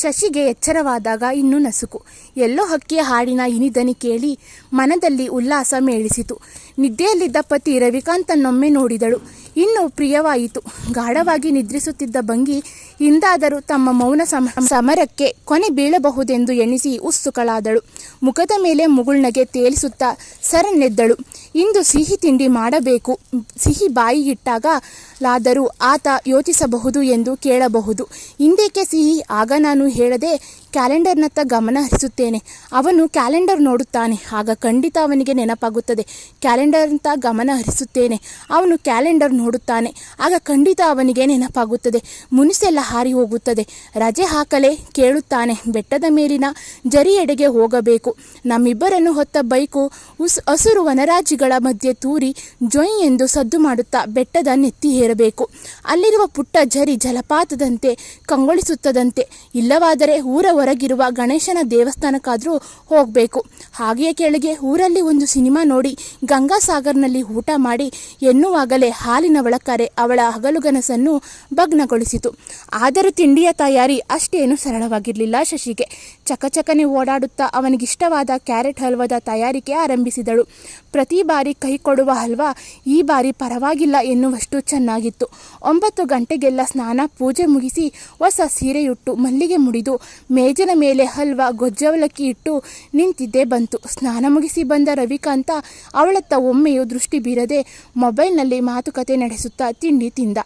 ಶಶಿಗೆ ಎಚ್ಚರವಾದಾಗ ಇನ್ನೂ ನಸುಕು. ಎಲ್ಲೋ ಹಕ್ಕಿಯ ಹಾಡಿನ ಇನಿದನಿ ಕೇಳಿ ಮನದಲ್ಲಿ ಉಲ್ಲಾಸ ಮೇಳಿಸಿತು. ನಿದ್ದೆಯಲ್ಲಿದ್ದ ಪತಿ ರವಿಕಾಂತನೊಮ್ಮೆ ನೋಡಿದಳು. ಇನ್ನು ಪ್ರಿಯವಾಯಿತು. ಗಾಢವಾಗಿ ನಿದ್ರಿಸುತ್ತಿದ್ದ ಭಂಗಿ ಇಂದಾದರೂ ತಮ್ಮ ಮೌನ ಸಮ, ಸಮರಕ್ಕೆ ಕೊನೆ ಬೀಳಬಹುದೆಂದು ಎಣಿಸಿ ಉತ್ಸುಕಳಾದಳು. ಮುಖದ ಮೇಲೆ ಮುಗುಳ್ನಗೆ ತೇಲಿಸುತ್ತಾ ಸರನ್ನೆದ್ದಳು ಇಂದು ಸಿಹಿ ತಿಂಡಿ ಮಾಡಬೇಕು. ಸಿಹಿ ಬಾಯಿಗಿಟ್ಟಾಗ ಲಾದರೂ ಆತ ಯೋಚಿಸಬಹುದು ಎಂದು ಕೇಳಬಹುದು. ಹಿಂದೇಕೆ ಸಿಹಿ? ಆಗ ನಾನು ಹೇಳದೆ ಕ್ಯಾಲೆಂಡರ್ನತ್ತ ಗಮನ ಹರಿಸುತ್ತೇನೆ. ಅವನು ಕ್ಯಾಲೆಂಡರ್ ನೋಡುತ್ತಾನೆ, ಆಗ ಖಂಡಿತ ಅವನಿಗೆ ನೆನಪಾಗುತ್ತದೆ. ಕ್ಯಾಲೆಂಡರ್ ಅಂತ ಗಮನ ಹರಿಸುತ್ತೇನೆ, ಅವನು ಕ್ಯಾಲೆಂಡರ್ ನೋಡುತ್ತಾನೆ, ಆಗ ಖಂಡಿತ ಅವನಿಗೆ ನೆನಪಾಗುತ್ತದೆ. ಮುನಿಸೆಲ್ಲ ಹಾರಿ ಹೋಗುತ್ತದೆ, ರಜೆ ಹಾಕಲೇ ಕೇಳುತ್ತಾನೆ, ಬೆಟ್ಟದ ಮೇಲಿನ ಜರಿಯೆಡೆಗೆ ಹೋಗಬೇಕು. ನಮ್ಮಿಬ್ಬರನ್ನು ಹೊತ್ತ ಬೈಕು ಉಸ್, ಹಸುರು ವನರಾಜಿಗಳ ಮಧ್ಯೆ ತೂರಿ ಜೊಯ್ ಎಂದು ಸದ್ದು ಮಾಡುತ್ತಾ ಬೆಟ್ಟದ ನೆತ್ತಿ ಹೇರಬೇಕು ಅಲ್ಲಿರುವ ಪುಟ್ಟ ಜರಿ ಜಲಪಾತದಂತೆ ಕಂಗೊಳಿಸುತ್ತದಂತೆ, ಇಲ್ಲವಾದರೆ ಊರ ಹೊರಗಿರುವ ಗಣೇಶನ ದೇವಸ್ಥಾನಕ್ಕಾದರೂ ಹೋಗಬೇಕು. ಹಾಗೆಯೇ ಕೆಳಗೆ ಊರಲ್ಲಿ ಒಂದು ಸಿನಿಮಾ ನೋಡಿ, ಗಂಗಾಸಾಗರ್ನಲ್ಲಿ ಊಟ ಮಾಡಿ ಎನ್ನುವಾಗಲೇ ಹಾಲಿನ ಒಳಕರೆ ಅವಳ ಹಗಲುಗನಸನ್ನು ಭಗ್ನಗೊಳಿಸಿತು. ಆದರೂ ತಿಂಡಿಯ ತಯಾರಿ ಅಷ್ಟೇನು ಸರಳವಾಗಿರಲಿಲ್ಲ ಶಶಿಗೆ. ಚಕಚಕನೆ ಓಡಾಡುತ್ತಾ ಅವನಿಗಿಷ್ಟವಾದ ಕ್ಯಾರೆಟ್ ಹಲ್ವದ ತಯಾರಿಕೆ ಆರಂಭಿಸಿದಳು. ಪ್ರತಿ ಬಾರಿ ಕೈ ಕೊಡುವ ಹಲ್ವಾ ಈ ಬಾರಿ ಪರವಾಗಿಲ್ಲ ಎನ್ನುವಷ್ಟು ಚೆನ್ನಾಗಿತ್ತು. ಒಂಬತ್ತು ಗಂಟೆಗೆಲ್ಲ ಸ್ನಾನ, ಪೂಜೆ ಮುಗಿಸಿ ಹೊಸ ಸೀರೆಯುಟ್ಟು ಮಲ್ಲಿಗೆ ಮುಡಿದು ಮೇಜಿನ ಮೇಲೆ ಹಲ್ವಾ ಗೊಜ್ಜವಲಕ್ಕಿ ಇಟ್ಟು ನಿಂತಿದ್ದೇ ಬಂತು. ಸ್ನಾನ ಮುಗಿಸಿ ಬಂದ ರವಿಕಾಂತ ಅವಳತ್ತ ಒಮ್ಮೆಯೂ ದೃಷ್ಟಿ ಬೀರದೆ ಮೊಬೈಲ್ನಲ್ಲಿ ಮಾತುಕತೆ ನಡೆಸುತ್ತಾ ತಿಂಡಿ ತಿಂದ.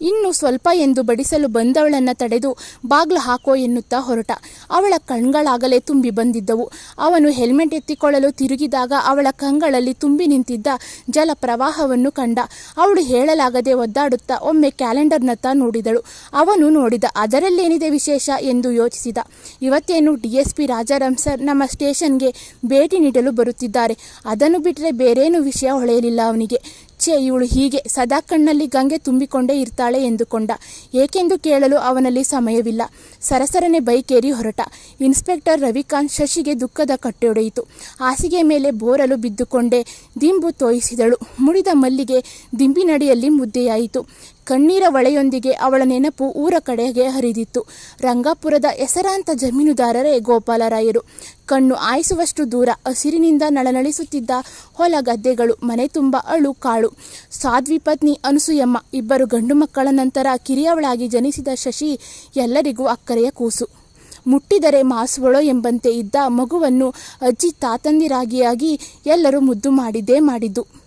ಇನ್ನು ಸ್ವಲ್ಪ ಎಂದು ಬಡಿಸಲು ಬಂದವಳನ್ನ ತಡೆದು ಬಾಗ್ಲು ಹಾಕೋ ಎನ್ನುತ್ತಾ ಹೊರಟ. ಅವಳ ಕಣ್ಗಳಾಗಲೇ ತುಂಬಿ ಬಂದಿದ್ದವು. ಅವನು ಹೆಲ್ಮೆಟ್ ಎತ್ತಿಕೊಳ್ಳಲು ತಿರುಗಿದಾಗ ಅವಳ ಕಂಗಳಲ್ಲಿ ತುಂಬಿ ನಿಂತಿದ್ದ ಜಲ ಪ್ರವಾಹವನ್ನು ಕಂಡ. ಅವಳು ಹೇಳಲಾಗದೆ ಒದ್ದಾಡುತ್ತಾ ಒಮ್ಮೆ ಕ್ಯಾಲೆಂಡರ್ನತ್ತ ನೋಡಿದಳು. ಅವನು ನೋಡಿದ ಅದರಲ್ಲೇನಿದೆ ವಿಶೇಷ ಎಂದು ಯೋಚಿಸಿದ. ಇವತ್ತೇನು D S P Rajaram sir ನಮ್ಮ ಸ್ಟೇಷನ್ಗೆ ಭೇಟಿ ನೀಡಲು ಬರುತ್ತಿದ್ದಾರೆ. ಅದನ್ನು ಬಿಟ್ಟರೆ ಬೇರೇನು ವಿಷಯ ಹೊಳೆಯಲಿಲ್ಲ ಅವನಿಗೆ. ಛೇ ಇವಳು ಹೀಗೆ ಸದಾ ಕಣ್ಣಲ್ಲಿ ಗಂಗೆ ತುಂಬಿಕೊಂಡೇ ಇರ್ತಾಳೆ ಎಂದುಕೊಂಡ. ಏಕೆಂದು ಕೇಳಲು ಅವನಲ್ಲಿ ಸಮಯವಿಲ್ಲ. ಸರಸರನೆ ಬೈಕೇರಿ ಹೊರಟ. ಇನ್ಸ್ಪೆಕ್ಟರ್ ರವಿಕಾಂತ್ ಶಶಿಗೆ ದುಃಖದ ಕಟ್ಟೆಯೊಡೆಯಿತು ಹಾಸಿಗೆ ಮೇಲೆ ಬೋರಲು ಬಿದ್ದುಕೊಂಡೇ ದಿಂಬು ತೋಯಿಸಿದಳು. ಮುಡಿದ ಮಲ್ಲಿಗೆ ದಿಂಬಿನಡಿಯಲ್ಲಿ ಮುದ್ದೆಯಾಯಿತು. ಕಣ್ಣೀರ ಒಳೆಯೊಂದಿಗೆ ಅವಳ ನೆನಪು ಊರ ಕಡೆಗೆ ಹರಿದಿತ್ತು. ರಂಗಾಪುರದ ಹೆಸರಾಂತ ಜಮೀನುದಾರರೇ ಗೋಪಾಲರಾಯರು. ಕಣ್ಣು ಆಯಿಸುವಷ್ಟು ದೂರ ಹಸಿರಿನಿಂದ ನಳನಳಿಸುತ್ತಿದ್ದ ಹೊಲ ಗದ್ದೆಗಳು, ಮನೆ ತುಂಬ ಅಳು ಕಾಳು. ಸಾಧ್ವಿ ಪತ್ನಿ ಅನಸೂಯಮ್ಮ ಇಬ್ಬರು ಗಂಡು ಮಕ್ಕಳ ನಂತರ ಕಿರಿಯವಳಾಗಿ ಜನಿಸಿದ ಶಶಿ ಎಲ್ಲರಿಗೂ ಅಕ್ಕರೆಯ ಕೂಸು. ಮುಟ್ಟಿದರೆ ಮಾಸುವಳೋ ಎಂಬಂತೆ ಇದ್ದ ಮಗುವನ್ನು ಅಜ್ಜಿ ತಾತಂದಿರಾಗಿಯಾಗಿ ಎಲ್ಲರೂ ಮುದ್ದು ಮಾಡಿದ್ದೇ ಮಾಡಿದ್ದು.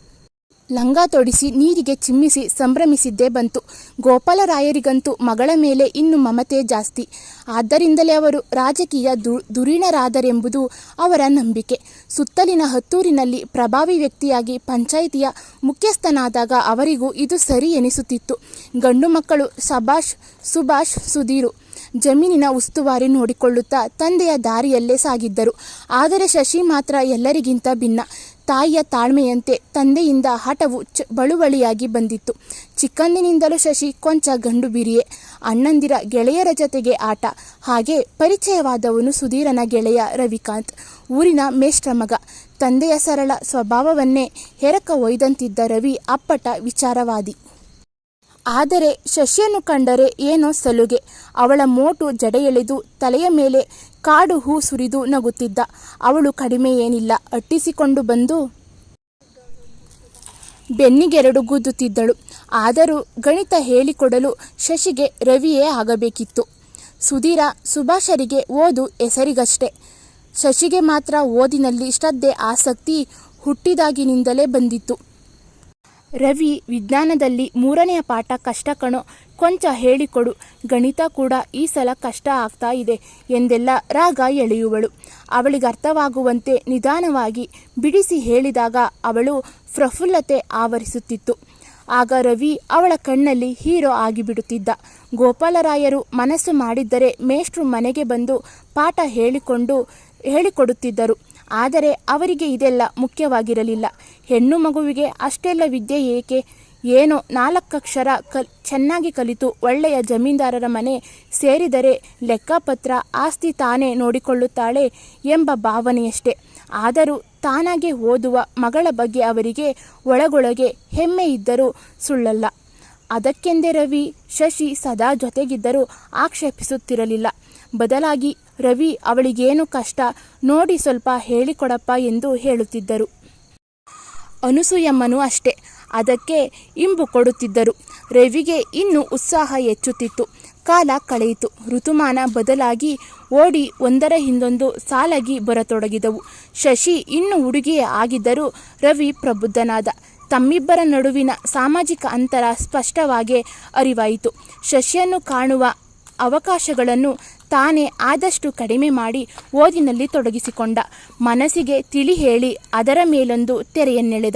ಲಂಗ ತೊಡಿಸಿ ನೀರಿಗೆ ಚಿಮ್ಮಿಸಿ ಸಂಭ್ರಮಿಸಿದ್ದೇ ಬಂತು. ಗೋಪಾಲರಾಯರಿಗಂತೂ ಮಗಳ ಮೇಲೆ ಇನ್ನು ಮಮತೆ ಜಾಸ್ತಿ. ಆದ್ದರಿಂದಲೇ ಅವರು ರಾಜಕೀಯ ದು, ದುರೀಣರಾದರೆಂಬುದು ಅವರ ನಂಬಿಕೆ. ಸುತ್ತಲಿನ ಹತ್ತೂರಿನಲ್ಲಿ ಪ್ರಭಾವಿ ವ್ಯಕ್ತಿಯಾಗಿ ಪಂಚಾಯಿತಿಯ ಮುಖ್ಯಸ್ಥನಾದಾಗ ಅವರಿಗೂ ಇದು ಸರಿ ಎನಿಸುತ್ತಿತ್ತು. ಗಂಡು ಮಕ್ಕಳು ಸಭಾಷ್ ಸುಭಾಷ್, ಸುಧೀರು ಜಮೀನಿನ ಉಸ್ತುವಾರಿ ನೋಡಿಕೊಳ್ಳುತ್ತಾ ತಂದೆಯ ದಾರಿಯಲ್ಲೇ ಸಾಗಿದ್ದರು. ಆದರೆ ಶಶಿ ಮಾತ್ರ ಎಲ್ಲರಿಗಿಂತ ಭಿನ್ನ. ತಾಯಿಯ ತಾಳ್ಮೆಯಂತೆ ತಂದೆಯಿಂದ ಹಠವು ಚ ಬಳುವಳಿಯಾಗಿ ಬಂದಿತ್ತು. ಚಿಕ್ಕಂದಿನಿಂದಲೂ ಶಶಿ ಕೊಂಚ ಗಂಡು ಬಿರಿಯೆ ಅಣ್ಣಂದಿರ ಗೆಳೆಯರ ಜತೆಗೆ ಆಟ. ಹಾಗೆ ಪರಿಚಯವಾದವನು ಸುಧೀರನ ಗೆಳೆಯ ರವಿಕಾಂತ್. ಊರಿನ ಮೇಷ್ಟ್ರ ಮಗ. ತಂದೆಯ ಸರಳ ಸ್ವಭಾವವನ್ನೇ ಹೆರಕ ಒಯ್ದಂತಿದ್ದ ರವಿ ಅಪ್ಪಟ ವಿಚಾರವಾದಿ. ಆದರೆ ಶಶಿಯನ್ನು ಕಂಡರೆ ಏನೋ ಸಲುಗೆ. ಅವಳ ಮೋಟು ಜಡೆಯೆಳೆದು ತಲೆಯ ಮೇಲೆ ಕಾಡು ಹೂ ಸುರಿದು ನಗುತ್ತಿದ್ದ. ಅವಳು ಕಡಿಮೆ ಏನಿಲ್ಲ. ಅಟ್ಟಿಸಿಕೊಂಡು ಬಂದು ಬೆನ್ನಿಗೆರಡು ಗುದ್ದುತ್ತಿದ್ದಳು. ಆದರೂ ಗಣಿತ ಹೇಳಿಕೊಡಲು ಶಶಿಗೆ ರವಿಯೇ ಆಗಬೇಕಿತ್ತು. ಸುಧೀರ ಸುಭಾಷರಿಗೆ ಓದು ಹೆಸರಿಗಷ್ಟೇ. ಶಶಿಗೆ ಮಾತ್ರ ಓದಿನಲ್ಲಿ ಶ್ರದ್ಧೆ, ಆಸಕ್ತಿ ಹುಟ್ಟಿದಾಗಿನಿಂದಲೇ ಬಂದಿತ್ತು. ರವಿ ವಿಜ್ಞಾನದಲ್ಲಿ ಮೂರನೆಯ ಪಾಠ ಕಷ್ಟ ಕಣೋ ಕೊಂಚ ಹೇಳಿಕೊಡು. ಗಣಿತ ಕೂಡ ಈ ಸಲ ಕಷ್ಟ ಆಗ್ತಾ ಇದೆ ಎಂದೆಲ್ಲ ರಾಗ ಎಳೆಯುವಳು. ಅವಳಿಗೆ ಅರ್ಥವಾಗುವಂತೆ ನಿಧಾನವಾಗಿ ಬಿಡಿಸಿ ಹೇಳಿದಾಗ ಅವಳು ಪ್ರಫುಲ್ಲತೆ ಆವರಿಸುತ್ತಿತ್ತು. ಆಗ ರವಿ ಅವಳ ಕಣ್ಣಲ್ಲಿ ಹೀರೋ ಆಗಿಬಿಡುತ್ತಿದ್ದ. ಗೋಪಾಲರಾಯರು ಮನಸ್ಸು ಮಾಡಿದ್ದರೆ ಮೇಷ್ಟ್ರು ಮನೆಗೆ ಬಂದು ಪಾಠ ಹೇಳಿಕೊಂಡು, ಹೇಳಿಕೊಡುತ್ತಿದ್ದರು. ಆದರೆ ಅವರಿಗೆ ಇದೆಲ್ಲ ಮುಖ್ಯವಾಗಿರಲಿಲ್ಲ. ಹೆಣ್ಣು ಮಗುವಿಗೆ ಅಷ್ಟೆಲ್ಲ ವಿದ್ಯೆ ಏಕೆ? ಏನೋ ನಾಲ್ಕಕ್ಷರ ಕಲ್, ಚೆನ್ನಾಗಿ ಕಲಿತು ಒಳ್ಳೆಯ ಜಮೀನ್ದಾರರ ಮನೆ ಸೇರಿದರೆ ಲೆಕ್ಕಪತ್ರ ಆಸ್ತಿ ತಾನೇ ನೋಡಿಕೊಳ್ಳುತ್ತಾಳೆ ಎಂಬ ಭಾವನೆಯಷ್ಟೇ. ಆದರೂ ತಾನಾಗೆ ಓದುವ ಮಗಳ ಬಗ್ಗೆ ಅವರಿಗೆ ಒಳಗೊಳಗೆ ಹೆಮ್ಮೆ ಇದ್ದರೂ ಸುಳ್ಳಲ್ಲ. ಅದಕ್ಕೆಂದೇ ರವಿ, ಶಶಿ ಸದಾ ಜೊತೆಗಿದ್ದರೂ ಆಕ್ಷೇಪಿಸುತ್ತಿರಲಿಲ್ಲ. ಬದಲಾಗಿ ರವಿ ಅವಳಿಗೇನು ಕಷ್ಟ ನೋಡಿ ಸ್ವಲ್ಪ ಹೇಳಿಕೊಡಪ್ಪ ಎಂದು ಹೇಳುತ್ತಿದ್ದರು. ಅನುಸೂಯಮ್ಮನೂ ಅಷ್ಟೇ. ಅದಕ್ಕೆ ಇಂಬು ಕೊಡುತ್ತಿದ್ದರು. ರವಿಗೆ ಇನ್ನೂ ಉತ್ಸಾಹ ಹೆಚ್ಚುತ್ತಿತ್ತು. ಕಾಲ ಕಳೆಯಿತು. ಋತುಮಾನ ಬದಲಾಗಿ ಓಡಿ ಒಂದರ ಹಿಂದೊಂದು ಸಾಲಾಗಿ ಬರತೊಡಗಿದವು. ಶಶಿ ಇನ್ನು ಹುಡುಗಿಯೇ ಆಗಿದ್ದರೂ ರವಿ ಪ್ರಬುದ್ಧನಾದ. ತಮ್ಮಿಬ್ಬರ ನಡುವಿನ ಸಾಮಾಜಿಕ ಅಂತರ ಸ್ಪಷ್ಟವಾಗಿ ಅರಿವಾಯಿತು. ಶಶಿಯನ್ನು ಕಾಣುವ ಅವಕಾಶಗಳನ್ನು ತಾನೇ ಆದಷ್ಟು ಕಡಿಮೆ ಮಾಡಿ ಓದಿನಲ್ಲಿ ತೊಡಗಿಸಿಕೊಂಡ. ಮನಸ್ಸಿಗೆ ತಿಳಿ ಹೇಳಿ ಅದರ ಮೇಲೊಂದು ತೆರೆಯನ್ನೆಳೆದ.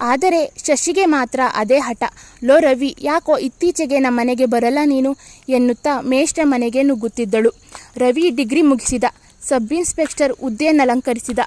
ಆದರೆ ಶಶಿಗೆ ಮಾತ್ರ ಅದೇ ಹಠ. ಲೋ ರವಿ, ಯಾಕೋ ಇತ್ತೀಚೆಗೆ ನಮ್ಮ ಮನೆಗೆ ಬರಲ್ಲ ನೀನು? ಎನ್ನುತ್ತಾ ಮೇಷ್ಟ್ರ ಮನೆಗೆ ನುಗ್ಗುತ್ತಿದ್ದಳು. ರವಿ ಡಿಗ್ರಿ ಮುಗಿಸಿದ. ಸಬ್ ಇನ್ಸ್ಪೆಕ್ಟರ್ ಹುದ್ದೆಯನ್ನಲಂಕರಿಸಿದ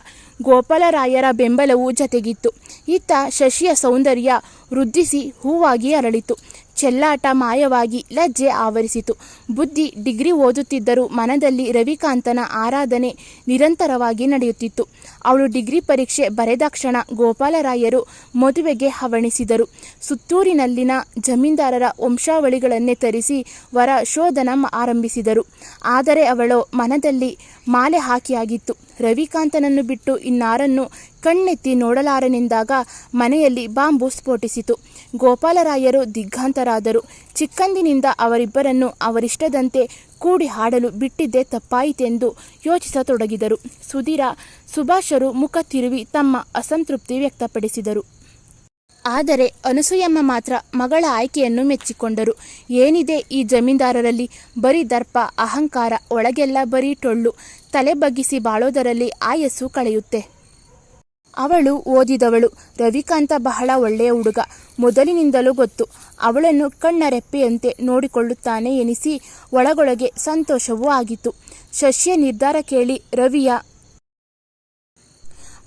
ಗೋಪಾಲರಾಯರ ಬೆಂಬಲವೂ ಜತೆಗಿತ್ತು. ಇತ್ತ ಶಶಿಯ ಸೌಂದರ್ಯ ವೃದ್ಧಿಸಿ ಹೂವಾಗಿ ಅರಳಿತು. ಚೆಲ್ಲಾಟ ಮಾಯವಾಗಿ ಲಜ್ಜೆ ಆವರಿಸಿತು. ಬುದ್ಧಿ ಡಿಗ್ರಿ ಓದುತ್ತಿದ್ದರೂ ಮನದಲ್ಲಿ ರವಿಕಾಂತನ ಆರಾಧನೆ ನಿರಂತರವಾಗಿ ನಡೆಯುತ್ತಿತ್ತು. ಅವಳು ಡಿಗ್ರಿ ಪರೀಕ್ಷೆ ಬರೆದ ಕ್ಷಣ ಗೋಪಾಲರಾಯರು ಮದುವೆಗೆ ಹವಣಿಸಿದರು. ಸುತ್ತೂರಿನಲ್ಲಿನ ಜಮೀನ್ದಾರರ ವಂಶಾವಳಿಗಳನ್ನೇ ತರಿಸಿ ವರ ಶೋಧನ ಆರಂಭಿಸಿದರು. ಆದರೆ ಅವಳು ಮನದಲ್ಲಿ ಮಾಲೆ ಹಾಕಿಯಾಗಿತ್ತು. ರವಿಕಾಂತನನ್ನು ಬಿಟ್ಟು ಇನ್ನಾರನ್ನು ಕಣ್ಣೆತ್ತಿ ನೋಡಲಾರನೆಂದಾಗ ಮನೆಯಲ್ಲಿ ಬಾಂಬು ಸ್ಫೋಟಿಸಿತು. ಗೋಪಾಲರಾಯರು ದಿಗ್ಗಾಂತರಾದರು ಚಿಕ್ಕಂದಿನಿಂದ ಅವರಿಬ್ಬರನ್ನು ಅವರಿಷ್ಟದಂತೆ ಕೂಡಿ ಹಾಡಲು ಬಿಟ್ಟಿದ್ದೇ ತಪ್ಪಾಯಿತೆಂದು ಯೋಚಿಸತೊಡಗಿದರು. ಸುಧೀರ ಸುಭಾಷರು ಮುಖ ತಿರುವಿ ತಮ್ಮ ಅಸಂತೃಪ್ತಿ ವ್ಯಕ್ತಪಡಿಸಿದರು. ಆದರೆ ಅನಸೂಯಮ್ಮ ಮಾತ್ರ ಮಗಳ ಆಯ್ಕೆಯನ್ನು ಮೆಚ್ಚಿಕೊಂಡರು. ಏನಿದೆ ಈ ಜಮೀನ್ದಾರರಲ್ಲಿ? ಬರೀ ದರ್ಪ, ಅಹಂಕಾರ, ಒಳಗೆಲ್ಲ ಬರೀ ಟೊಳ್ಳು. ತಲೆ ಬಗ್ಗಿಸಿ ಬಾಳೋದರಲ್ಲಿ ಆಯಸ್ಸು ಕಳೆಯುತ್ತೆ. ಅವಳು ಓದಿದವಳು. ರವಿಕಾಂತ ಬಹಳ ಒಳ್ಳೆಯ ಹುಡುಗ. ಮೊದಲಿನಿಂದಲೂ ಗೊತ್ತು. ಅವಳನ್ನು ಕಣ್ಣರೆಪ್ಪೆಯಂತೆ ನೋಡಿಕೊಳ್ಳುತ್ತಾನೆ ಎನಿಸಿ ಒಳಗೊಳಗೆ ಸಂತೋಷವೂ ಆಗಿತ್ತು. ಶಶಿಯ ನಿರ್ಧಾರ ಕೇಳಿ ರವಿಯ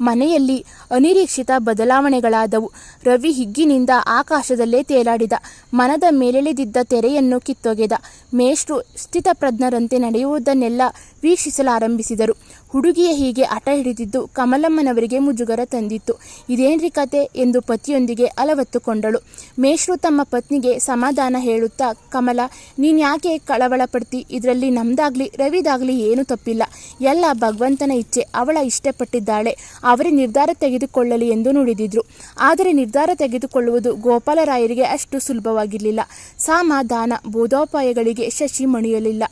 ಮನೆಯಲ್ಲಿ ಅನಿರೀಕ್ಷಿತ ಬದಲಾವಣೆಗಳಾದವು. ರವಿ ಹಿಗ್ಗಿನಿಂದ ಆಕಾಶದಲ್ಲೇ ತೇಲಾಡಿದ. ಮನದ ಮೇಲೆಳೆದಿದ್ದ ತೆರೆಯನ್ನು ಕಿತ್ತೊಗೆದ. ಮೇಷ್ಟ್ರು ಸ್ಥಿತಪ್ರಜ್ಞರಂತೆ ನಡೆಯುವುದನ್ನೆಲ್ಲ ವೀಕ್ಷಿಸಲಾರಂಭಿಸಿದರು. ಹುಡುಗಿಯ ಹೀಗೆ ಹಠ ಹಿಡಿದಿದ್ದು ಕಮಲಮ್ಮನವರಿಗೆ ಮುಜುಗರ ತಂದಿತ್ತು. ಇದೇನ್ರಿ ಕತೆ? ಎಂದು ಪತಿಯೊಂದಿಗೆ ಅಲವತ್ತುಕೊಂಡಳು. ಮೇಷ್ಟ್ರು ತಮ್ಮ ಪತ್ನಿಗೆ ಸಮಾಧಾನ ಹೇಳುತ್ತಾ, ಕಮಲ ನೀನ್ಯಾಕೆ ಕಳವಳ ಪಡ್ತಿ ಇದರಲ್ಲಿ ನಮ್ದಾಗ್ಲಿ ರವಿದಾಗ್ಲಿ ಏನು ತಪ್ಪಿಲ್ಲ. ಎಲ್ಲ ಭಗವಂತನ ಇಚ್ಛೆ. ಅವಳ ಇಷ್ಟಪಟ್ಟಿದ್ದಾಳೆ. ಅವರೇ ನಿರ್ಧಾರ ತೆಗೆದುಕೊಳ್ಳಲಿ ಎಂದು ನುಡಿದಿದ್ರು. ಆದರೆ ನಿರ್ಧಾರ ತೆಗೆದುಕೊಳ್ಳುವುದು ಗೋಪಾಲರಾಯರಿಗೆ ಅಷ್ಟು ಸುಲಭವಾಗಿರಲಿಲ್ಲ. ಸಮಾಧಾನ, ಬೋಧೋಪಾಯಗಳಿಗೆ ಶಶಿ ಮಣಿಯಲಿಲ್ಲ.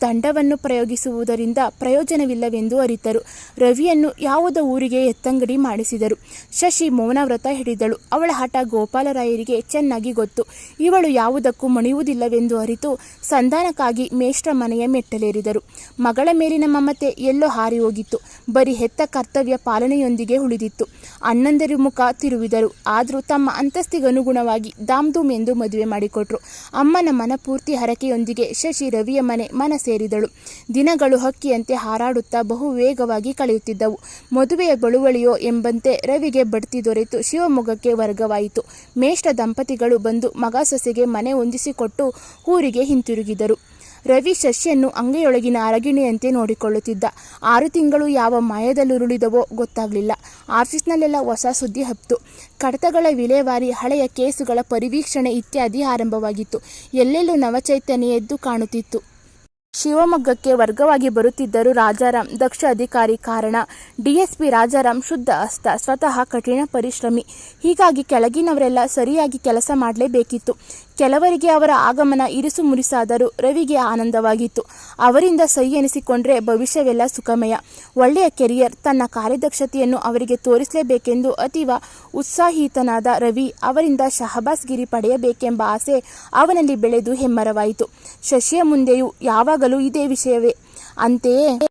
ದಂಡವನ್ನು ಪ್ರಯೋಗಿಸುವುದರಿಂದ ಪ್ರಯೋಜನವಿಲ್ಲವೆಂದು ಅರಿತರು. ರವಿಯನ್ನು ಯಾವುದೋ ಊರಿಗೆ ಎತ್ತಂಗಡಿ ಮಾಡಿಸಿದರು. ಶಶಿ ಮೌನವ್ರತ ಹಿಡಿದಳು. ಅವಳ ಹಠ ಗೋಪಾಲರಾಯರಿಗೆ ಚೆನ್ನಾಗಿ ಗೊತ್ತು. ಇವಳು ಯಾವುದಕ್ಕೂ ಮಣಿಯುವುದಿಲ್ಲವೆಂದು ಅರಿತು ಸಂಧಾನಕ್ಕಾಗಿ ಮೇಷ್ಟ್ರ ಮನೆಯ ಮೆಟ್ಟಲೇರಿದರು. ಮಗಳ ಮೇಲಿನ ಮಮತೆ ಎಲ್ಲೋ ಹಾರಿ ಹೋಗಿತ್ತು. ಬರೀ ಹೆತ್ತ ಕರ್ತವ್ಯ ಪಾಲನೆಯೊಂದಿಗೆ ಉಳಿದಿತ್ತು. ಅಣ್ಣಂದಿರು ಮುಖ ತಿರುವಿದರು. ಆದರೂ ತಮ್ಮ ಅಂತಸ್ತಿಗನುಗುಣವಾಗಿ ದಾಮ್ದೂಮ್ ಎಂದು ಮದುವೆ ಮಾಡಿಕೊಟ್ರು. ಅಮ್ಮನ ಮನಪೂರ್ತಿ ಹರಕೆಯೊಂದಿಗೆ ಶಶಿ ರವಿಯ ಮನೆ ಮನ ಸೇರಿದಳು. ದಿನಗಳು ಹಕ್ಕಿಯಂತೆ ಹಾರಾಡುತ್ತಾ ಬಹು ವೇಗವಾಗಿ ಕಳೆಯುತ್ತಿದ್ದವು. ಮದುವೆಯ ಬಳುವಳಿಯೋ ಎಂಬಂತೆ ರವಿಗೆ ಬಡ್ತಿ ದೊರೆತು. ಶಿವಮೊಗ್ಗಕ್ಕೆ ವರ್ಗವಾಯಿತು. ಮೇಷ್ಟ ದಂಪತಿಗಳು ಬಂದು ಮಗ ಸೊಸೆಗೆ ಮನೆ ಹೊಂದಿಸಿಕೊಟ್ಟು ಊರಿಗೆ ಹಿಂತಿರುಗಿದರು. ರವಿ ಶಶಿಯನ್ನು ಅಂಗೆಯೊಳಗಿನ ಅರಗಿಣಿಯಂತೆ ನೋಡಿಕೊಳ್ಳುತ್ತಿದ್ದ. ಆರು ತಿಂಗಳು ಯಾವ ಮಾಯದಲ್ಲುರುಳಿದವೋ ಗೊತ್ತಾಗಲಿಲ್ಲ. ಆಫೀಸ್ನಲ್ಲೆಲ್ಲ ಹೊಸ ಸುದ್ದಿ ಹಬ್ತು. ಕಡತಗಳ ವಿಲೇವಾರಿ, ಹಳೆಯ ಕೇಸುಗಳ ಪರಿವೀಕ್ಷಣೆ ಇತ್ಯಾದಿ ಆರಂಭವಾಗಿತ್ತು. ಎಲ್ಲೆಲ್ಲೂ ನವಚೈತನ್ಯ ಎದ್ದು ಕಾಣುತ್ತಿತ್ತು. ಶಿವಮೊಗ್ಗಕ್ಕೆ ವರ್ಗವಾಗಿ ಬರುತ್ತಿದ್ದರು ರಾಜಾರಾಮ್ ದಕ್ಷ ಅಧಿಕಾರಿ ಕಾರಣ. ಡಿಎಸ್ಪಿ ರಾಜಾರಾಮ್ ಶುದ್ಧ ಹಸ್ತ ಸ್ವತಃ ಕಠಿಣ ಪರಿಶ್ರಮಿ. ಹೀಗಾಗಿ ಕೆಳಗಿನವರೆಲ್ಲ ಸರಿಯಾಗಿ ಕೆಲಸ ಮಾಡಲೇಬೇಕಿತ್ತು. ಕೆಲವರಿಗೆ ಅವರ ಆಗಮನ ಇರಿಸು ಮುರಿಸಾದರೂ ರವಿಗೆ ಆನಂದವಾಗಿತ್ತು. ಅವರಿಂದ ಸೈ ಎನಿಸಿಕೊಂಡ್ರೆ ಭವಿಷ್ಯವೆಲ್ಲ ಸುಖಮಯ. ಒಳ್ಳೆಯ ಕೆರಿಯರ್, ತನ್ನ ಕಾರ್ಯದಕ್ಷತೆಯನ್ನು ಅವರಿಗೆ ತೋರಿಸಲೇಬೇಕೆಂದು ಅತೀವ ಉತ್ಸಾಹಿತನಾದ ರವಿ ಅವರಿಂದ ಶಹಬಾಸ್ಗಿರಿ ಪಡೆಯಬೇಕೆಂಬ ಆಸೆ ಅವನಲ್ಲಿ ಬೆಳೆದು ಹೆಮ್ಮರವಾಯಿತು. ಶಶಿಯ ಮುಂದೆಯೂ ಯಾವಾಗಲೂ ಇದೇ ವಿಷಯವೇ. ಅಂತೆಯೇ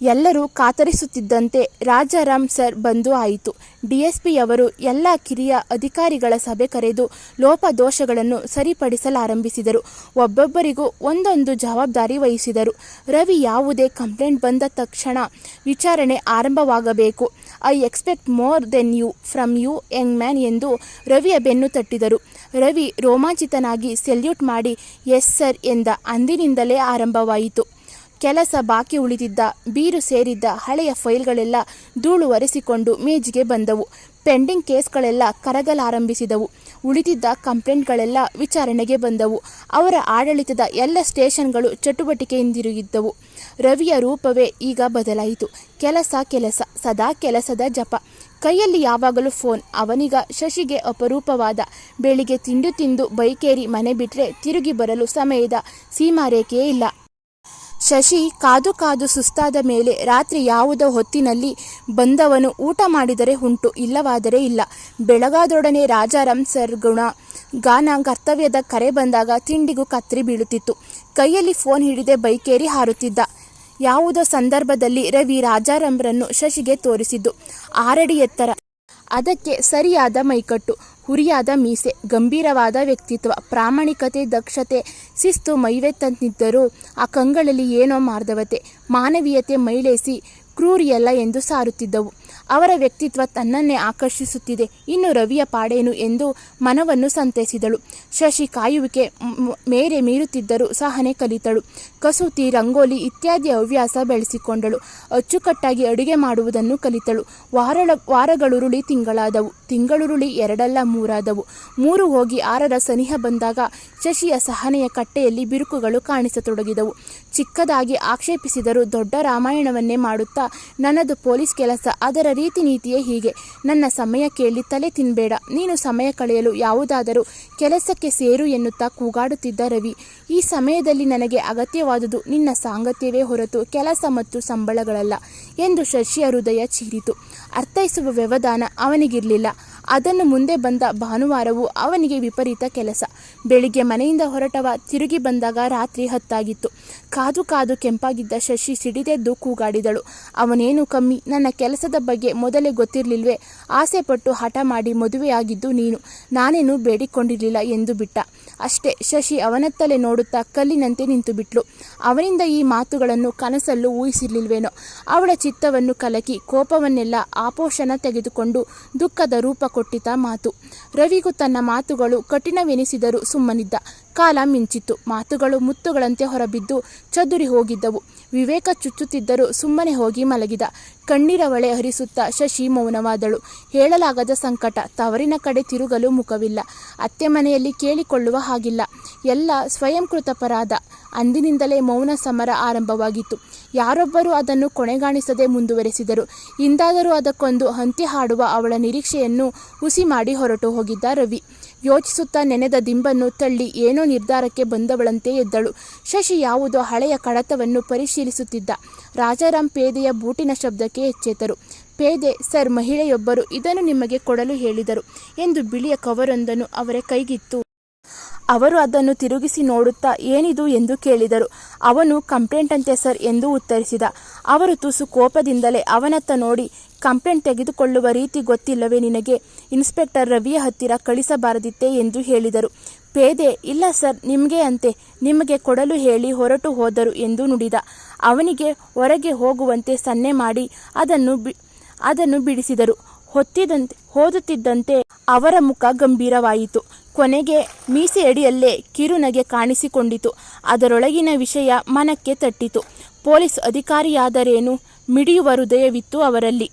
ಎಲ್ಲರೂ ಕಾತರಿಸುತ್ತಿದ್ದಂತೆ ರಾಜಾರಾಮ್ ಸರ್ ಬಂದು ಆಯಿತು. ಡಿಎಸ್ಪಿಯವರು ಎಲ್ಲ ಕಿರಿಯ ಅಧಿಕಾರಿಗಳ ಸಭೆ ಕರೆದು ಲೋಪದೋಷಗಳನ್ನು ಸರಿಪಡಿಸಲಾರಂಭಿಸಿದರು. ಒಬ್ಬೊಬ್ಬರಿಗೂ ಒಂದೊಂದು ಜವಾಬ್ದಾರಿ ವಹಿಸಿದರು. ರವಿ ಯಾವುದೇ ಕಂಪ್ಲೇಂಟ್ ಬಂದ ತಕ್ಷಣ ವಿಚಾರಣೆ ಆರಂಭವಾಗಬೇಕು. I expect more then you, from you young man ಎಂದು ರವಿಯ ಬೆನ್ನು ತಟ್ಟಿದರು. ರವಿ ರೋಮಾಂಚಿತನಾಗಿ ಸೆಲ್ಯೂಟ್ ಮಾಡಿ, ಎಸ್ ಸರ್ ಎಂದ ಅಂದಿನಿಂದಲೇ ಆರಂಭವಾಯಿತು. ಕೆಲಸ ಬಾಕಿ ಉಳಿದಿದ್ದ, ಬೀರು ಸೇರಿದ್ದ ಹಳೆಯ ಫೈಲ್ಗಳೆಲ್ಲ ಧೂಳು ಒರೆಸಿಕೊಂಡು ಮೇಜಿಗೆ ಬಂದವು. ಪೆಂಡಿಂಗ್ ಕೇಸ್ಗಳೆಲ್ಲ ಕರಗಲಾರಂಭಿಸಿದವು. ಉಳಿದಿದ್ದ ಕಂಪ್ಲೇಂಟ್ಗಳೆಲ್ಲ ವಿಚಾರಣೆಗೆ ಬಂದವು. ಅವರ ಆಡಳಿತದ ಎಲ್ಲ ಸ್ಟೇಷನ್ಗಳು ಚಟುವಟಿಕೆಯಿಂದಿರುಗಿದ್ದವು. ರವಿಯ ರೂಪವೇ ಈಗ ಬದಲಾಯಿತು. ಕೆಲಸ ಕೆಲಸ, ಸದಾ ಕೆಲಸದ ಜಪ. ಕೈಯಲ್ಲಿ ಯಾವಾಗಲೂ ಫೋನ್, ಅವನಿಗ ಶಶಿಗೆ ಅಪರೂಪವಾದ. ಬೆಳಿಗ್ಗೆ ತಿಂಡು ತಿಂದು ಬೈಕೇರಿ ಮನೆ ಬಿಟ್ಟರೆ ತಿರುಗಿ ಬರಲು ಸಮಯದ ಸೀಮಾರೇಖೆಯೇ ಇಲ್ಲ. ಶಶಿ ಕಾದು ಕಾದು ಸುಸ್ತಾದ ಮೇಲೆ ರಾತ್ರಿ ಯಾವುದೋ ಹೊತ್ತಿನಲ್ಲಿ ಬಂದವನು ಊಟ ಮಾಡಿದರೆ ಉಂಟು, ಇಲ್ಲವಾದರೆ ಇಲ್ಲ. ಬೆಳಗಾದೊಡನೆ ರಾಜಾರಾಮ್ ಸರ್ ಗುಣ, ಗಾನ ಕರ್ತವ್ಯದ ಕರೆ ಬಂದಾಗ ತಿಂಡಿಗೂ ಕತ್ತರಿ ಬೀಳುತ್ತಿತ್ತು. ಕೈಯಲ್ಲಿ ಫೋನ್ ಹಿಡಿದೆ ಬೈಕೇರಿ ಹಾರುತ್ತಿದ್ದ. ಯಾವುದೋ ಸಂದರ್ಭದಲ್ಲಿ ರವಿ ರಾಜಾರಾಮ್ರನ್ನು ಶಶಿಗೆ ತೋರಿಸಿದ್ದು. ಆರಡಿ ಎತ್ತರ. ಅದಕ್ಕೆ ಸರಿಯಾದ ಮೈಕಟ್ಟು. ಹುರಿಯಾದ ಮೀಸೆ, ಗಂಭೀರವಾದ ವ್ಯಕ್ತಿತ್ವ, ಪ್ರಾಮಾಣಿಕತೆ, ದಕ್ಷತೆ, ಶಿಸ್ತು ಮೈವೆತ್ತಂತಿದ್ದರೂ ಆ ಕಂಗಳಲ್ಲಿ ಏನೋ ಮಾರ್ಧವತೆ ಮಾನವೀಯತೆ ಮೈಲೇಸಿ ಕ್ರೂರಿಯಲ್ಲ ಎಂದು ಸಾರುತ್ತಿದ್ದವು. ಅವರ ವ್ಯಕ್ತಿತ್ವ ತನ್ನನ್ನೇ ಆಕರ್ಷಿಸುತ್ತಿದೆ. ಇನ್ನು ರವಿಯ ಪಾಡೇನು ಎಂದು ಮನವನ್ನು ಸಂತೈಸಿದಳು. ಶಶಿ ಕಾಯುವಿಕೆ ಮೇರೆ ಮೀರುತ್ತಿದ್ದರೂ ಸಹನೆ ಕಲಿತಳು. ಕಸೂತಿ, ರಂಗೋಲಿ ಇತ್ಯಾದಿ ಹವ್ಯಾಸ ಬೆಳೆಸಿಕೊಂಡಳು. ಅಚ್ಚುಕಟ್ಟಾಗಿ ಅಡುಗೆ ಮಾಡುವುದನ್ನು ಕಲಿತಳು. ವಾರಳ, ವಾರಗಳುರುಳಿ ತಿಂಗಳಾದವು. ತಿಂಗಳುರುಳಿ ಎರಡಲ್ಲ ಮೂರಾದವು. ಮೂರು ಹೋಗಿ ಆರರ ಸನಿಹ ಬಂದಾಗ ಶಶಿಯ ಸಹನೆಯ ಕಟ್ಟೆಯಲ್ಲಿ ಬಿರುಕುಗಳು ಕಾಣಿಸತೊಡಗಿದವು. ಚಿಕ್ಕದಾಗಿ ಆಕ್ಷೇಪಿಸಿದರೂ ದೊಡ್ಡ ರಾಮಾಯಣವನ್ನೇ ಮಾಡುತ್ತಾ, ನನ್ನದು ಪೊಲೀಸ್ ಕೆಲಸ, ಅದರ ರೀತಿ ನೀತಿಯೇ ಹೀಗೆ. ನನ್ನ ಸಮಯ ಕೇಳಿ ತಲೆ ತಿನ್ಬೇಡ. ನೀನು ಸಮಯ ಕಳೆಯಲು ಯಾವುದಾದರೂ ಕೆಲಸಕ್ಕೆ ಸೇರು ಎನ್ನುತ್ತಾ ಕೂಗಾಡುತ್ತಿದ್ದ ರವಿ, ಈ ಸಮಯದಲ್ಲಿ ನನಗೆ ಅಗತ್ಯವಾದುದು ನಿನ್ನ ಸಾಂಗತ್ಯವೇ ಹೊರತು ಕೆಲಸ ಮತ್ತು ಸಂಬಳಗಳಲ್ಲ ಎಂದು ಶಶಿಯ ಹೃದಯ ಚೀರಿತು. ಅರ್ಥೈಸುವ ವ್ಯವಧಾನ ಅವನಿಗಿರಲಿಲ್ಲ. ಅದನ್ನು ಮುಂದೆ ಬಂದ ಭಾನುವಾರವು ಅವನಿಗೆ ವಿಪರೀತ ಕೆಲಸ. ಬೆಳಿಗ್ಗೆ ಮನೆಯಿಂದ ಹೊರಟವ ತಿರುಗಿ ಬಂದಾಗ ರಾತ್ರಿ ಹತ್ತಾಗಿತ್ತು. ಕಾದು ಕಾದು ಕೆಂಪಾಗಿದ್ದ ಶಶಿ ಸಿಡಿದೆದ್ದು ಕೂಗಾಡಿದಳು. ಅವನೇನು ಕಮ್ಮಿ? ನನ್ನ ಕೆಲಸದ ಬಗ್ಗೆ ಮೊದಲೇ ಗೊತ್ತಿರಲಿಲ್ವೇ? ಆಸೆ ಪಟ್ಟು ಹಠ ಮಾಡಿ ಮದುವೆಯಾಗಿದ್ದು ನೀನು. ನಾನೇನು ಬೇಡಿಕೊಂಡಿರಲಿಲ್ಲ ಎಂದು ಬಿಟ್ಟ. ಅಷ್ಟೇ ಶಶಿ ಅವನತ್ತಲೇ ನೋಡುತ್ತಾ ಕಲ್ಲಿನಂತೆ ನಿಂತು ಬಿಟ್ಲು. ಅವನಿಂದ ಈ ಮಾತುಗಳನ್ನು ಕನಸಲ್ಲೂ ಊಹಿಸಿರ್ಲಿಲ್ವೇನೋ. ಅವಳ ಚಿತ್ತವನ್ನು ಕಲಕಿ ಕೋಪವನ್ನೆಲ್ಲ ಆಪೋಷಣ ತೆಗೆದುಕೊಂಡು ದುಃಖದ ರೂಪ ಕೊಟ್ಟಿತ ಮಾತು. ರವಿಗೂ ತನ್ನ ಮಾತುಗಳು ಕಠಿಣವೆನಿಸಿದರೂ ಸುಮ್ಮನಿದ್ದ. ಕಾಲ ಮಿಂಚಿತ್ತು. ಮಾತುಗಳು ಮುತ್ತುಗಳಂತೆ ಹೊರಬಿದ್ದು ಚದುರಿ ಹೋಗಿದ್ದವು. ವಿವೇಕ ಚುಚ್ಚುತ್ತಿದ್ದರೂ ಸುಮ್ಮನೆ ಹೋಗಿ ಮಲಗಿದ. ಕಣ್ಣೀರವಳೆ ಹರಿಸುತ್ತಾ ಶಶಿ ಮೌನವಾದಳು. ಹೇಳಲಾಗದ ಸಂಕಟ, ತವರಿನ ಕಡೆ ತಿರುಗಲು ಮುಖವಿಲ್ಲ. ಅತ್ತೆ ಮನೆಯಲ್ಲಿ ಕೇಳಿಕೊಳ್ಳುವ ಹಾಗಿಲ್ಲ. ಎಲ್ಲ ಸ್ವಯಂಕೃತಪರಾದ. ಅಂದಿನಿಂದಲೇ ಮೌನ ಸಮರ ಆರಂಭವಾಗಿತ್ತು. ಯಾರೊಬ್ಬರೂ ಅದನ್ನು ಕೊನೆಗಾಣಿಸದೆ ಮುಂದುವರೆಸಿದರು. ಇಂದಾದರೂ ಅದಕ್ಕೊಂದು ಹಂತಿ ಹಾಡುವ ಅವಳ ನಿರೀಕ್ಷೆಯನ್ನು ಹುಸಿ ಮಾಡಿ ಹೊರಟು ಹೋಗಿದ್ದ ರವಿ. ಯೋಚಿಸುತ್ತಾ ನೆನೆದ ದಿಂಬನ್ನು ತಳ್ಳಿ ಏನೋ ನಿರ್ಧಾರಕ್ಕೆ ಬಂದವಳಂತೆ ಎದ್ದಳು. ಶಶಿ ಯಾವುದೋ ಹಳೆಯ ಕಡತವನ್ನು ಪರಿಶೀಲಿಸುತ್ತಿದ್ದ. ರಾಜಾರಾಮ್ ಪೇದೆಯ ಬೂಟಿನ ಶಬ್ದಕ್ಕೆ ಎಚ್ಚೆತ್ತರು ಪೇದೆ, ಸರ್, ಮಹಿಳೆಯೊಬ್ಬರು, ಇದನ್ನು ನಿಮಗೆ ಕೊಡಲು ಹೇಳಿದರು ಎಂದು ಬಿಳಿಯ ಕವರೊಂದನ್ನು ಅವರ ಕೈಗಿತ್ತು. ಅವರು ಅದನ್ನು ತಿರುಗಿಸಿ ನೋಡುತ್ತಾ ಏನಿದು ಎಂದು ಕೇಳಿದರು. ಅವನು ಕಂಪ್ಲೇಂಟ್ ಅಂತೆ ಸರ್, ಎಂದು ಉತ್ತರಿಸಿದ. ಅವರು ತುಸು ಕೋಪದಿಂದಲೇ ಅವನತ್ತ ನೋಡಿ ಕಂಪ್ಲೇಂಟ್ ತೆಗೆದುಕೊಳ್ಳುವ ರೀತಿ ಗೊತ್ತಿಲ್ಲವೇ ನಿನಗೆ? ಇನ್ಸ್ಪೆಕ್ಟರ್ ರವಿಯ ಹತ್ತಿರ ಕಳಿಸಬಾರದಿತ್ತೆ ಎಂದು ಹೇಳಿದರು. ಪೇದೆ, ಇಲ್ಲ ಸರ್, ನಿಮಗೆ ಅಂತೆ. ನಿಮಗೆ ಕೊಡಲು ಹೇಳಿ ಹೊರಟು ಹೋದರು ಎಂದು ನುಡಿದ. ಅವನಿಗೆ ಹೊರಗೆ ಹೋಗುವಂತೆ ಸನ್ನೆ ಮಾಡಿ ಅದನ್ನು ಬಿ, ಅದನ್ನು ಬಿಡಿಸಿದರು. ಹೊತ್ತಿದಂತೆ ಓದುತ್ತಿದ್ದಂತೆ ಅವರ ಮುಖ ಗಂಭೀರವಾಯಿತು. ಕೊನೆಗೆ ಮೀಸೆಯಡಿಯಲ್ಲೇ ಕಿರುನಗೆ ಕಾಣಿಸಿಕೊಂಡಿತು. ಅದರೊಳಗಿನ ವಿಷಯ ಮನಕ್ಕೆ ತಟ್ಟಿತು. ಪೊಲೀಸ್ ಅಧಿಕಾರಿಯಾದರೇನು? ಮಿಡಿಯುವ ಹೃದಯವಿತ್ತು ಅವರಲ್ಲಿ.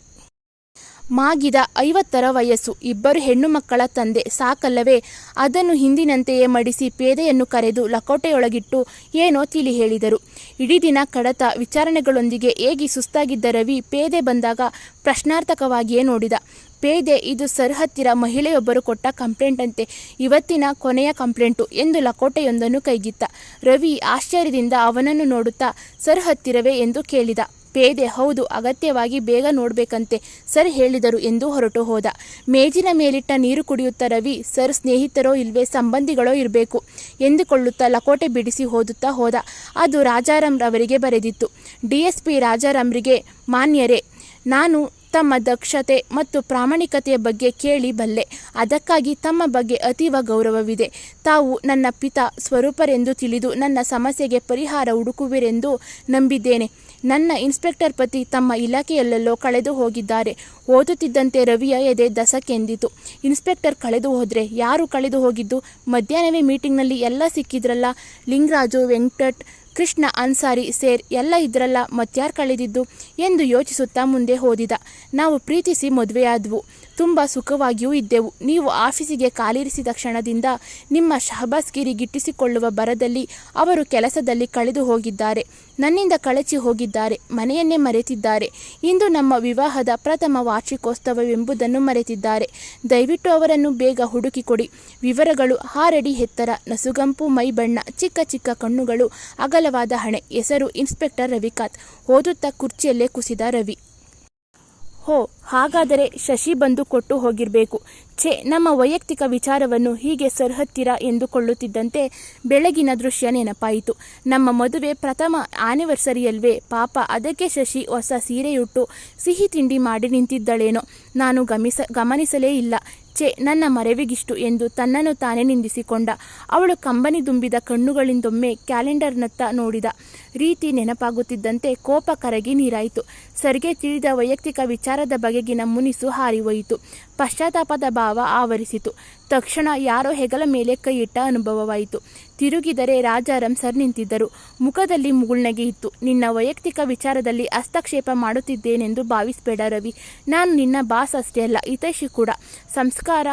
ಮಾಗಿದ ಐವತ್ತರ ವಯಸ್ಸು. ಇಬ್ಬರು ಹೆಣ್ಣು ಮಕ್ಕಳ ತಂದೆ ಸಾಕಲ್ಲವೇ? ಅದನ್ನು ಹಿಂದಿನಂತೆಯೇ ಮಡಿಸಿ ಪೇದೆಯನ್ನು ಕರೆದು ಲಕೋಟೆಯೊಳಗಿಟ್ಟು ಏನೋ ತಿಳಿ ಹೇಳಿದರು. ಇಡೀ ದಿನ ಕಡತ ವಿಚಾರಣೆಗಳೊಂದಿಗೆ ಏಗಿ ಸುಸ್ತಾಗಿದ್ದ ರವಿ ಪೇದೆ ಬಂದಾಗ ಪ್ರಶ್ನಾರ್ಥಕವಾಗಿಯೇ ನೋಡಿದ. ಪೇದೆ, ಇದು ಸರ್ ಹತ್ತಿರ ಮಹಿಳೆಯೊಬ್ಬರು ಕೊಟ್ಟ ಕಂಪ್ಲೇಂಟಂತೆ. ಇವತ್ತಿನ ಕೊನೆಯ ಕಂಪ್ಲೇಂಟು ಎಂದು ಲಕೋಟೆಯೊಂದನ್ನು ಕೈಗಿತ್ತ. ರವಿ ಆಶ್ಚರ್ಯದಿಂದ ಅವನನ್ನು ನೋಡುತ್ತಾ, ಸರ್ ಹತ್ತಿರವೇ? ಎಂದು ಕೇಳಿದ. ಪೇದೆ ಹೌದು, ಅಗತ್ಯವಾಗಿ ಬೇಗ ನೋಡಬೇಕಂತೆ, ಸರ್ ಹೇಳಿದರು ಎಂದು ಹೊರಟು ಹೋದ. ಮೇಜಿನ ಮೇಲಿಟ್ಟ ನೀರು ಕುಡಿಯುತ್ತ ರವಿ, ಸರ್ ಸ್ನೇಹಿತರೋ ಇಲ್ವೇ, ಸಂಬಂಧಿಗಳೋ ಇರಬೇಕು, ಎಂದುಕೊಳ್ಳುತ್ತಾ ಲಕೋಟೆ ಬಿಡಿಸಿ ಓದುತ್ತಾ ಹೋದ. ಅದು ರಾಜಾರಾಮ್ ರವರಿಗೆ ಬರೆದಿತ್ತು. ಡಿಎಸ್ಪಿ ರಾಜಾರಾಮ್ರಿಗೆ, ಮಾನ್ಯರೇ, ನಾನು ತಮ್ಮ ದಕ್ಷತೆ ಮತ್ತು ಪ್ರಾಮಾಣಿಕತೆಯ ಬಗ್ಗೆ ಕೇಳಿ ಬಲ್ಲೆ. ಅದಕ್ಕಾಗಿ ತಮ್ಮ ಬಗ್ಗೆ ಅತೀವ ಗೌರವವಿದೆ. ತಾವು ನನ್ನ ಪಿತಾ ಸ್ವರೂಪರೆಂದು ತಿಳಿದು ನನ್ನ ಸಮಸ್ಯೆಗೆ ಪರಿಹಾರ ಹುಡುಕುವಿರೆಂದು ನಂಬಿದ್ದೇನೆ. ನನ್ನ ಇನ್ಸ್ಪೆಕ್ಟರ್ ಪತಿ ತಮ್ಮ ಇಲಾಖೆಯಲ್ಲೆಲ್ಲೋ ಕಳೆದು ಹೋಗಿದ್ದಾರೆ. ಓದುತ್ತಿದ್ದಂತೆ ರವಿಯ ಎದೆ ದಸಕ್ಕೆಂದಿತು ಇನ್ಸ್ಪೆಕ್ಟರ್ ಕಳೆದು ಹೋದರೆ ಯಾರು ಕಳೆದು ಹೋಗಿದ್ದು? ಮಧ್ಯಾಹ್ನವೇ ಮೀಟಿಂಗ್ನಲ್ಲಿ ಎಲ್ಲ ಸಿಕ್ಕಿದ್ರಲ್ಲ? ಲಿಂಗರಾಜು, ವೆಂಕಟ್, ಕೃಷ್ಣ, ಅನ್ಸಾರಿ ಸೇರ್ ಎಲ್ಲ ಇದ್ರಲ್ಲ ಮತ್ಯಾರು ಕಳೆದಿದ್ದು? ಎಂದು ಯೋಚಿಸುತ್ತಾ ಮುಂದೆ ಹೋದಿದ. ನಾವು ಪ್ರೀತಿಸಿ ಮದುವೆಯಾದವು. ತುಂಬ ಸುಖವಾಗಿಯೂ ಇದ್ದೆವು. ನೀವು ಆಫೀಸಿಗೆ ಕಾಲಿರಿಸಿದ ಕ್ಷಣದಿಂದ ನಿಮ್ಮ ಶಹಬಾಸ್ಗಿರಿ ಗಿಟ್ಟಿಸಿಕೊಳ್ಳುವ ಬರದಲ್ಲಿ ಅವರು ಕೆಲಸದಲ್ಲಿ ಕಳೆದು ಹೋಗಿದ್ದಾರೆ. ನನ್ನಿಂದ ಕಳಚಿ ಹೋಗಿದ್ದಾರೆ. ಮನೆಯನ್ನೇ ಮರೆತಿದ್ದಾರೆ. ಇಂದು ನಮ್ಮ ವಿವಾಹದ ಪ್ರಥಮ ವಾರ್ಷಿಕೋತ್ಸವವೆಂಬುದನ್ನು ಮರೆತಿದ್ದಾರೆ. ದಯವಿಟ್ಟು ಅವರನ್ನು ಬೇಗ ಹುಡುಕಿಕೊಡಿ. ವಿವರಗಳು ಹಾರಡಿ ಎತ್ತರ. ನಸುಗಂಪು, ಮೈ ಬಣ್ಣ, ಚಿಕ್ಕ ಚಿಕ್ಕ ಕಣ್ಣುಗಳು, ಅಗಲವಾದ ಹಣೆ, ಹೆಸರು ಇನ್ಸ್ಪೆಕ್ಟರ್ ರವಿಕಾಂತ್. ಓದುತ್ತಾ ಕುರ್ಚಿಯಲ್ಲೇ ಕುಸಿದ ರವಿ. ಹೋ, ಹಾಗಾದರೆ ಶಶಿ ಬಂದು ಕೊಟ್ಟು ಹೋಗಿರಬೇಕು. ಛೆ, ನಮ್ಮ ವೈಯಕ್ತಿಕ ವಿಚಾರವನ್ನು ಹೀಗೆ ಸರ್ಹತ್ತಿರ ಎಂದುಕೊಳ್ಳುತ್ತಿದ್ದಂತೆ ಬೆಳಗಿನ ದೃಶ್ಯ ನೆನಪಾಯಿತು. ನಮ್ಮ ಮದುವೆ ಪ್ರಥಮ ಆನಿವರ್ಸರಿಯಲ್ವೇ ಪಾಪ ಅದಕ್ಕೆ ಶಶಿ ಹೊಸ ಸೀರೆಯುಟ್ಟು ಸಿಹಿ ತಿಂಡಿ ಮಾಡಿ ನಿಂತಿದ್ದಳೇನೋ. ನಾನು ಗಮಿಸ, ಗಮನಿಸಲೇ ಇಲ್ಲ. ಛೇ, ನನ್ನ ಮರೆವಿಗಿಷ್ಟು ಎಂದು ತನ್ನನ್ನು ತಾನೇ ನಿಂದಿಸಿಕೊಂಡ. ಅವಳು ಕಂಬನಿ ದುಂಬಿದ ಕಣ್ಣುಗಳಿಂದೊಮ್ಮೆ ಕ್ಯಾಲೆಂಡರ್ನತ್ತ ನೋಡಿದ. ರೀತಿ ನೆನಪಾಗುತ್ತಿದ್ದಂತೆ ಕೋಪ ಕರಗಿ ನೀರಾಯಿತು. ಸರ್ಗೆ ತಿಳಿದ ವೈಯಕ್ತಿಕ ವಿಚಾರದ ಬಗೆಗಿನ ಮುನಿಸು ಹಾರಿಹೋಯಿತು. ಪಶ್ಚಾತ್ತಾಪದ ಭಾವ ಆವರಿಸಿತು. ತಕ್ಷಣ ಯಾರೋ ಹೆಗಲ ಮೇಲೆ ಕೈಯಿಟ್ಟ ಅನುಭವವಾಯಿತು. ತಿರುಗಿದರೆ ರಾಜಾರಾಮ್ ಸರ್ ನಿಂತಿದ್ದರು. ಮುಖದಲ್ಲಿ ಮುಗುಳ್ನಗೆ ಇತ್ತು. ನಿನ್ನ ವೈಯಕ್ತಿಕ ವಿಚಾರದಲ್ಲಿ ಹಸ್ತಕ್ಷೇಪ ಮಾಡುತ್ತಿದ್ದೇನೆಂದು ಭಾವಿಸಬೇಡ ರವಿ. ನಾನು ನಿನ್ನ ಬಾಸ್ ಅಷ್ಟೇ ಅಲ್ಲ, ಹಿತೈಷಿ ಕೂಡ. ಸಂಸ್ಕಾರ,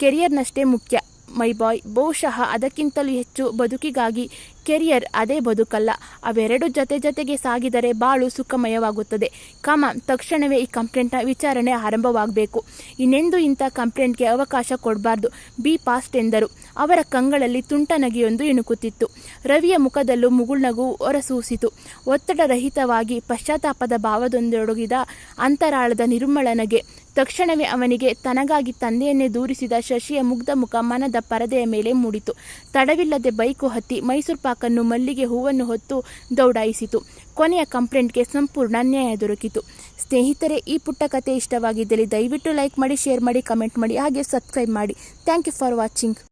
ಕೆರಿಯರ್ನಷ್ಟೇ ಮುಖ್ಯ. ಮೈ ಬಾಯ್, ಬಹುಶಃ ಅದಕ್ಕಿಂತಲೂ ಹೆಚ್ಚು ಬದುಕಿಗಾಗಿ ಕೆರಿಯರ್ ಅದೇ ಬದುಕಲ್ಲ. ಅವೆರಡು ಜೊತೆ ಜೊತೆಗೆ ಸಾಗಿದರೆ ಬಾಳು ಸುಖಮಯವಾಗುತ್ತದೆ. ಕಮ, ತಕ್ಷಣವೇ ಈ ಕಂಪ್ಲೇಂಟ್ನ ವಿಚಾರಣೆ ಆರಂಭವಾಗಬೇಕು. ಇನ್ನೆಂದು ಇಂಥ ಕಂಪ್ಲೇಂಟ್ಗೆ ಅವಕಾಶ ಕೊಡಬಾರ್ದು, ಬಿ ಪಾಸ್ಟ್ ಎಂದರು. ಅವರ ಕಂಗಳಲ್ಲಿ ತುಂಟ ನಗೆಯೊಂದು ಇಣುಕುತ್ತಿತ್ತು. ರವಿಯ ಮುಖದಲ್ಲೂ ಮುಗುಳ್ನಗು ಹೊರಸೂಸಿತು. ಒತ್ತಡರಹಿತವಾಗಿ ಪಶ್ಚಾತ್ತಾಪದ ಭಾವದೊಂದೊಡಗಿದ ಅಂತರಾಳದ ನಿರ್ಮಲ ನಗೆ ತಕ್ಷಣವೇ ಅವನಿಗೆ ತನಗಾಗಿ ತಂದೆಯನ್ನೇ ದೂರಿಸಿದ ಶಶಿಯ ಮುಗ್ಧ ಮುಖ ಮನದ ಪರದೆಯ ಮೇಲೆ ಮೂಡಿತು. ತಡವಿಲ್ಲದೆ ಬೈಕು ಹತ್ತಿ ಮೈಸೂರು ಪಾಕನ್ನು ಮಲ್ಲಿಗೆ ಹೂವನ್ನು ಹೊತ್ತು ದೌಡಾಯಿಸಿತು. ಕೊನೆಯ ಕಂಪ್ಲೇಂಟ್ಗೆ ಸಂಪೂರ್ಣ ನ್ಯಾಯ ದೊರಕಿತು. ಸ್ನೇಹಿತರೆ, ಈ ಪುಟ್ಟ ಕಥೆ ಇಷ್ಟವಾಗಿದ್ದಲ್ಲಿ ದಯವಿಟ್ಟು ಲೈಕ್ ಮಾಡಿ, ಶೇರ್ ಮಾಡಿ, ಕಮೆಂಟ್ ಮಾಡಿ, ಹಾಗೆ ಸಬ್ಸ್ಕ್ರೈಬ್ ಮಾಡಿ. Thank you for watching.